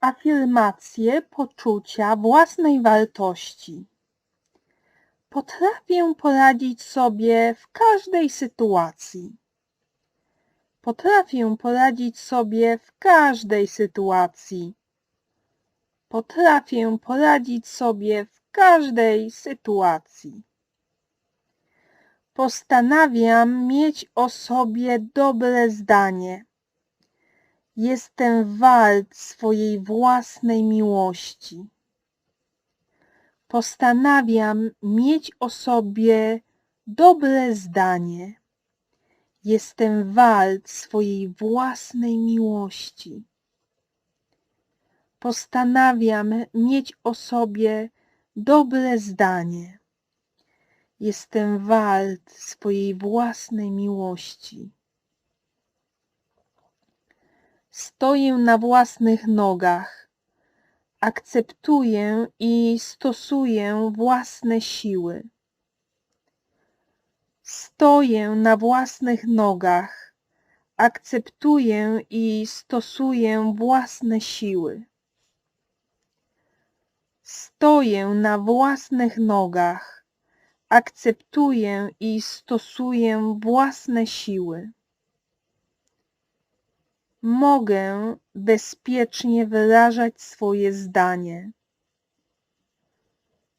afirmację poczucia własnej wartości. Potrafię poradzić sobie w każdej sytuacji. Potrafię poradzić sobie w każdej sytuacji. Potrafię poradzić sobie w każdej sytuacji. Postanawiam mieć o sobie dobre zdanie. Jestem wart swojej własnej miłości. Postanawiam mieć o sobie dobre zdanie. Jestem wart swojej własnej miłości. Postanawiam mieć o sobie dobre zdanie. Jestem wart swojej własnej miłości. Stoję na własnych nogach. Akceptuję i stosuję własne siły. Stoję na własnych nogach. Akceptuję i stosuję własne siły. Stoję na własnych nogach. Akceptuję i stosuję własne siły. Mogę bezpiecznie wyrażać swoje zdanie.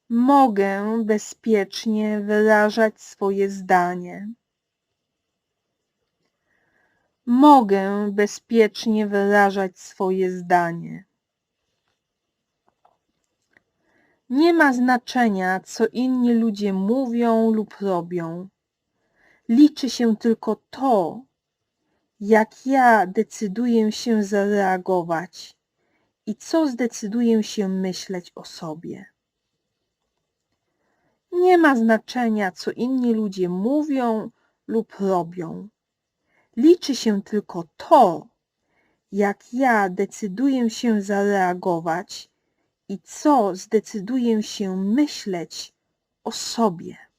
Mogę bezpiecznie wyrażać swoje zdanie. Mogę bezpiecznie wyrażać swoje zdanie. Nie ma znaczenia, co inni ludzie mówią lub robią. Liczy się tylko to, jak ja decyduję się zareagować i co zdecyduję się myśleć o sobie. Nie ma znaczenia, co inni ludzie mówią lub robią. Liczy się tylko to, jak ja decyduję się zareagować i co zdecyduję się myśleć o sobie.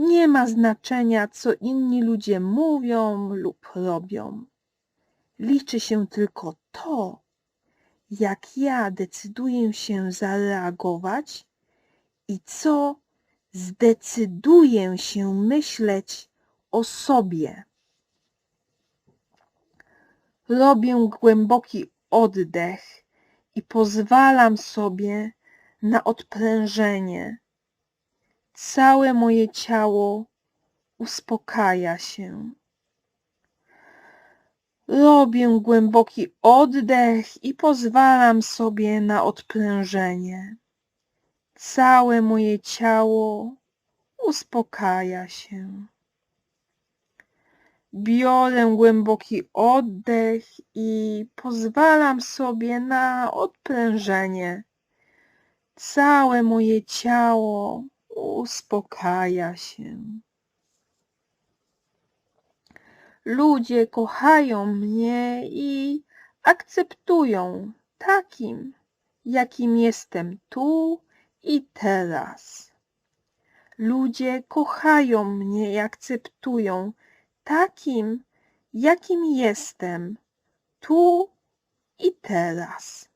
Nie ma znaczenia, co inni ludzie mówią lub robią. Liczy się tylko to, jak ja decyduję się zareagować i co zdecyduję się myśleć o sobie. Robię głęboki oddech i pozwalam sobie na odprężenie. Całe moje ciało uspokaja się. Robię głęboki oddech i pozwalam sobie na odprężenie. Całe moje ciało uspokaja się. Biorę głęboki oddech i pozwalam sobie na odprężenie. Całe moje ciało uspokaja się. Ludzie kochają mnie i akceptują takim, jakim jestem tu i teraz. Ludzie kochają mnie i akceptują takim, jakim jestem tu i teraz.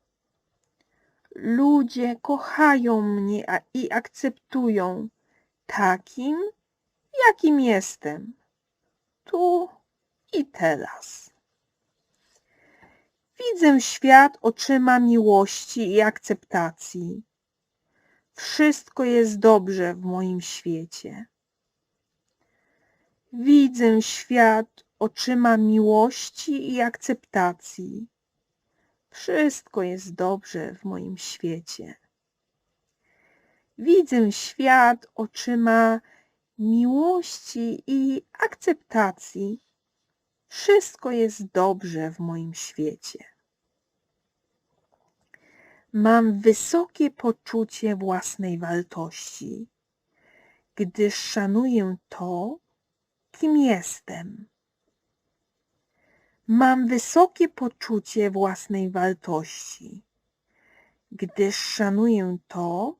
Ludzie kochają mnie i akceptują takim, jakim jestem tu i teraz. Widzę świat oczyma miłości i akceptacji. Wszystko jest dobrze w moim świecie. Widzę świat oczyma miłości i akceptacji. Wszystko jest dobrze w moim świecie. Widzę świat oczyma miłości i akceptacji. Wszystko jest dobrze w moim świecie. Mam wysokie poczucie własnej wartości, gdyż szanuję to, kim jestem. Mam wysokie poczucie własnej wartości, gdyż szanuję to,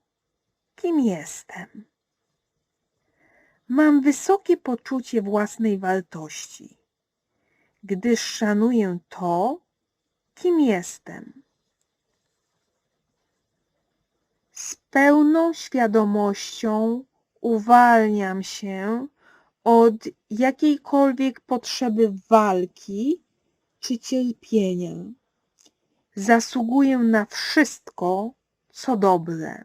kim jestem. Mam wysokie poczucie własnej wartości, gdyż szanuję to, kim jestem. Z pełną świadomością uwalniam się od jakiejkolwiek potrzeby walki czy cierpienia. Zasługuję na wszystko, co dobre.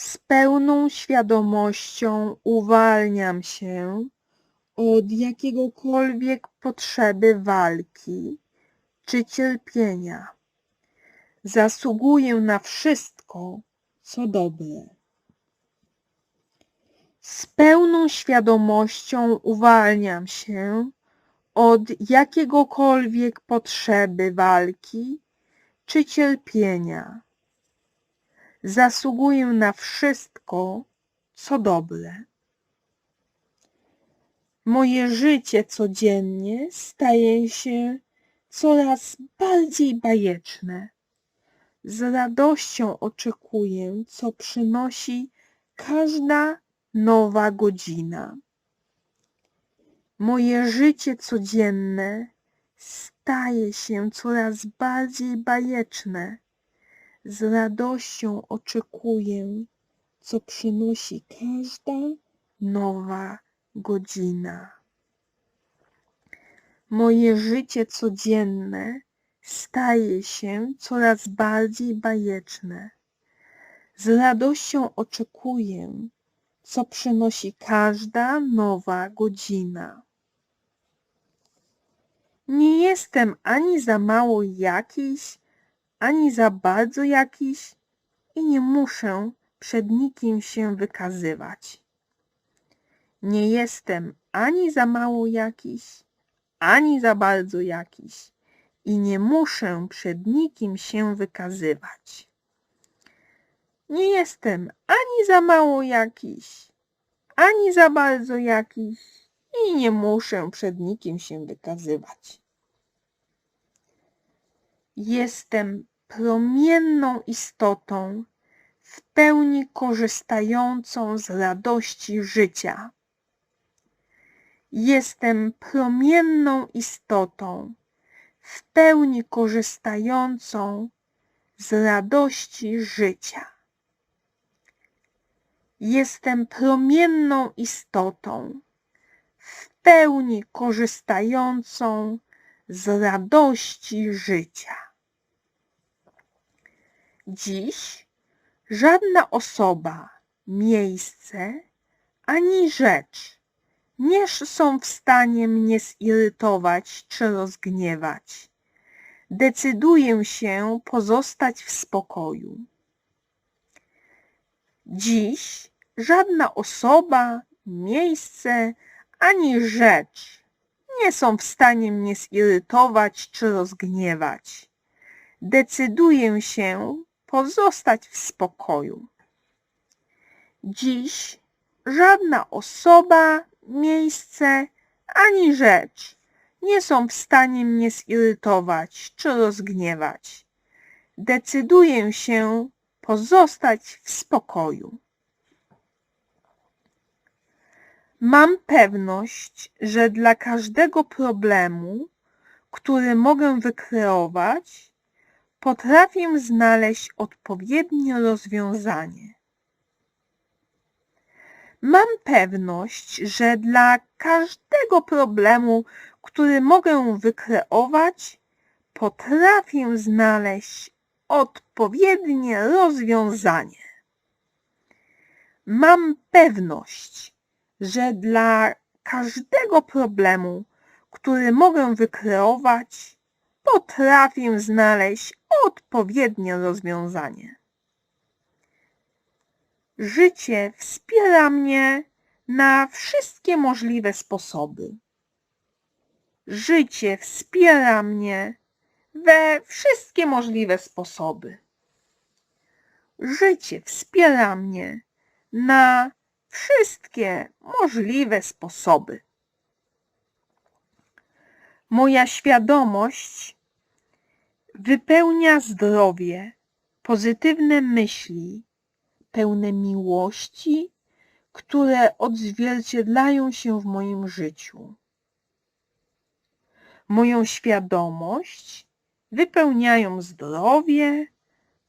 Z pełną świadomością uwalniam się od jakiegokolwiek potrzeby walki czy cierpienia. Zasługuję na wszystko, co dobre. Z pełną świadomością uwalniam się od jakiegokolwiek potrzeby walki czy cierpienia. Zasługuję na wszystko, co dobre. Moje życie codziennie staje się coraz bardziej bajeczne. Z radością oczekuję, co przynosi każda nowa godzina. Moje życie codzienne staje się coraz bardziej bajeczne. Z radością oczekuję, co przynosi każda nowa godzina. Moje życie codzienne staje się coraz bardziej bajeczne. Z radością oczekuję, co przynosi każda nowa godzina. Nie jestem ani za mało jakiś, ani za bardzo jakiś i nie muszę przed nikim się wykazywać. Nie jestem ani za mało jakiś, ani za bardzo jakiś i nie muszę przed nikim się wykazywać. Nie jestem ani za mało jakiś, ani za bardzo jakiś i nie muszę przed nikim się wykazywać. Jestem promienną istotą, w pełni korzystającą z radości życia. Jestem promienną istotą, w pełni korzystającą z radości życia. Jestem promienną istotą, w pełni korzystającą z radości życia. Dziś żadna osoba, miejsce ani rzecz nie są w stanie mnie zirytować czy rozgniewać. Decyduję się pozostać w spokoju. Dziś żadna osoba, miejsce ani rzecz nie są w stanie mnie zirytować czy rozgniewać. Decyduję się pozostać w spokoju. Dziś żadna osoba, miejsce ani rzecz nie są w stanie mnie zirytować czy rozgniewać. Decyduję się pozostać w spokoju. Mam pewność, że dla każdego problemu, który mogę wykreować, potrafię znaleźć odpowiednie rozwiązanie. Mam pewność, że dla każdego problemu, który mogę wykreować, potrafię znaleźć odpowiednie rozwiązanie. Mam pewność, że dla każdego problemu, który mogę wykreować, potrafię znaleźć odpowiednie rozwiązanie. Życie wspiera mnie na wszystkie możliwe sposoby. Życie wspiera mnie we wszystkie możliwe sposoby. Życie wspiera mnie na wszystkie możliwe sposoby. Moja świadomość wypełnia zdrowie, pozytywne myśli, pełne miłości, które odzwierciedlają się w moim życiu. Moją świadomość wypełniają zdrowie,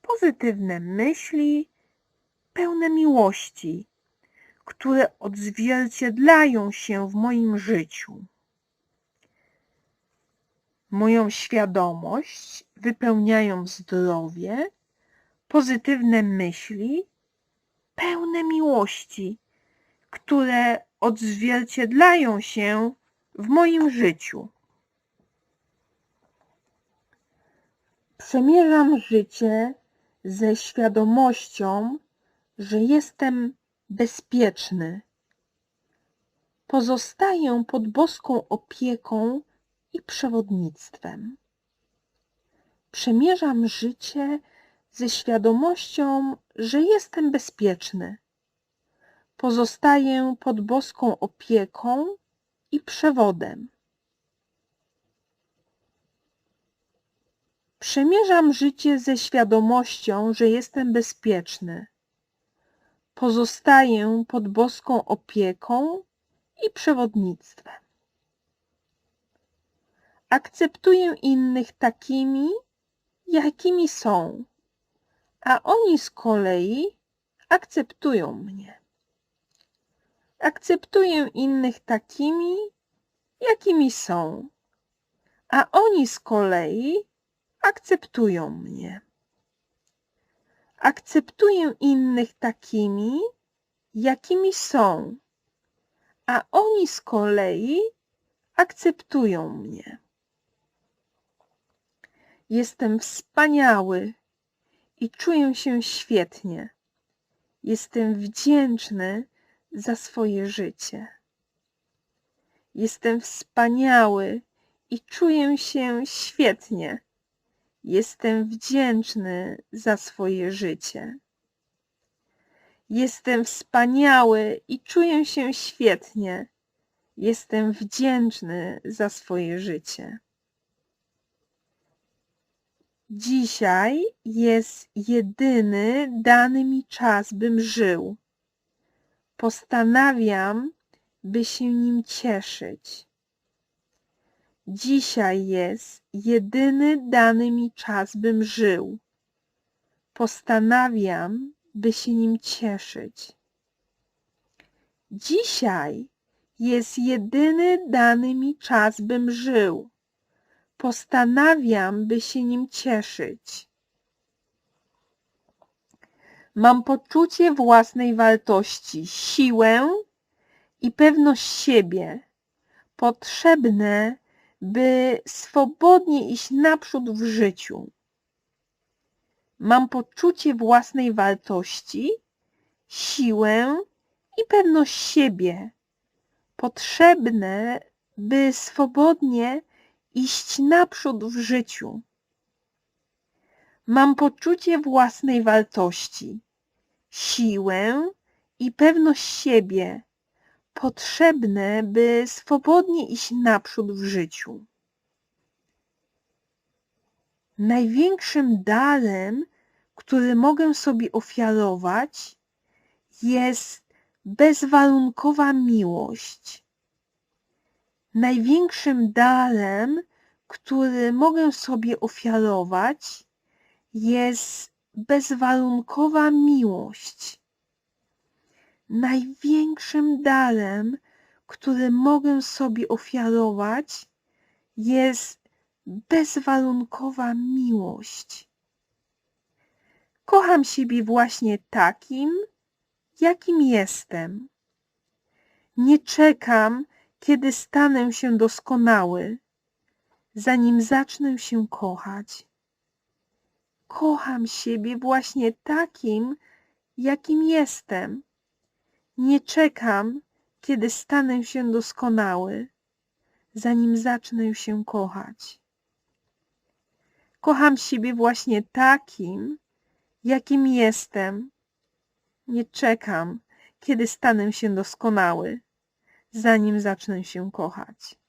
pozytywne myśli, pełne miłości, które odzwierciedlają się w moim życiu. Moją świadomość wypełniają zdrowie, pozytywne myśli, pełne miłości, które odzwierciedlają się w moim życiu. Przemierzam życie ze świadomością, że jestem bezpieczny. Pozostaję pod boską opieką i przewodnictwem. Przemierzam życie ze świadomością, że jestem bezpieczny. Pozostaję pod boską opieką i przewodem. Przemierzam życie ze świadomością, że jestem bezpieczny. Pozostaję pod boską opieką i przewodnictwem. Akceptuję innych takimi, jakimi są, a oni z kolei akceptują mnie. Akceptuję innych takimi, jakimi są, a oni z kolei akceptują mnie. Akceptuję innych takimi, jakimi są, a oni z kolei akceptują mnie. Jestem wspaniały i czuję się świetnie. Jestem wdzięczny za swoje życie. Jestem wspaniały i czuję się świetnie. Jestem wdzięczny za swoje życie. Jestem wspaniały i czuję się świetnie. Jestem wdzięczny za swoje życie. Dzisiaj jest jedyny dany mi czas, bym żył. Postanawiam, by się nim cieszyć. Dzisiaj jest jedyny dany mi czas, bym żył. Postanawiam, by się nim cieszyć. Dzisiaj jest jedyny dany mi czas, bym żył. Postanawiam, by się nim cieszyć. Mam poczucie własnej wartości, siłę i pewność siebie, potrzebne, by swobodnie iść naprzód w życiu. Mam poczucie własnej wartości, siłę i pewność siebie, potrzebne, by swobodnie iść naprzód w życiu. Mam poczucie własnej wartości, siłę i pewność siebie, potrzebne, by swobodnie iść naprzód w życiu. Największym darem, który mogę sobie ofiarować, jest bezwarunkowa miłość. Największym darem, który mogę sobie ofiarować, jest bezwarunkowa miłość. Największym darem, który mogę sobie ofiarować, jest bezwarunkowa miłość. Kocham siebie właśnie takim, jakim jestem. Nie czekam, kiedy stanę się doskonały, zanim zacznę się kochać. Kocham siebie właśnie takim, jakim jestem. Nie czekam, kiedy stanę się doskonały, zanim zacznę się kochać. Kocham siebie właśnie takim, jakim jestem. Nie czekam, kiedy stanę się doskonały, zanim zacznę się kochać.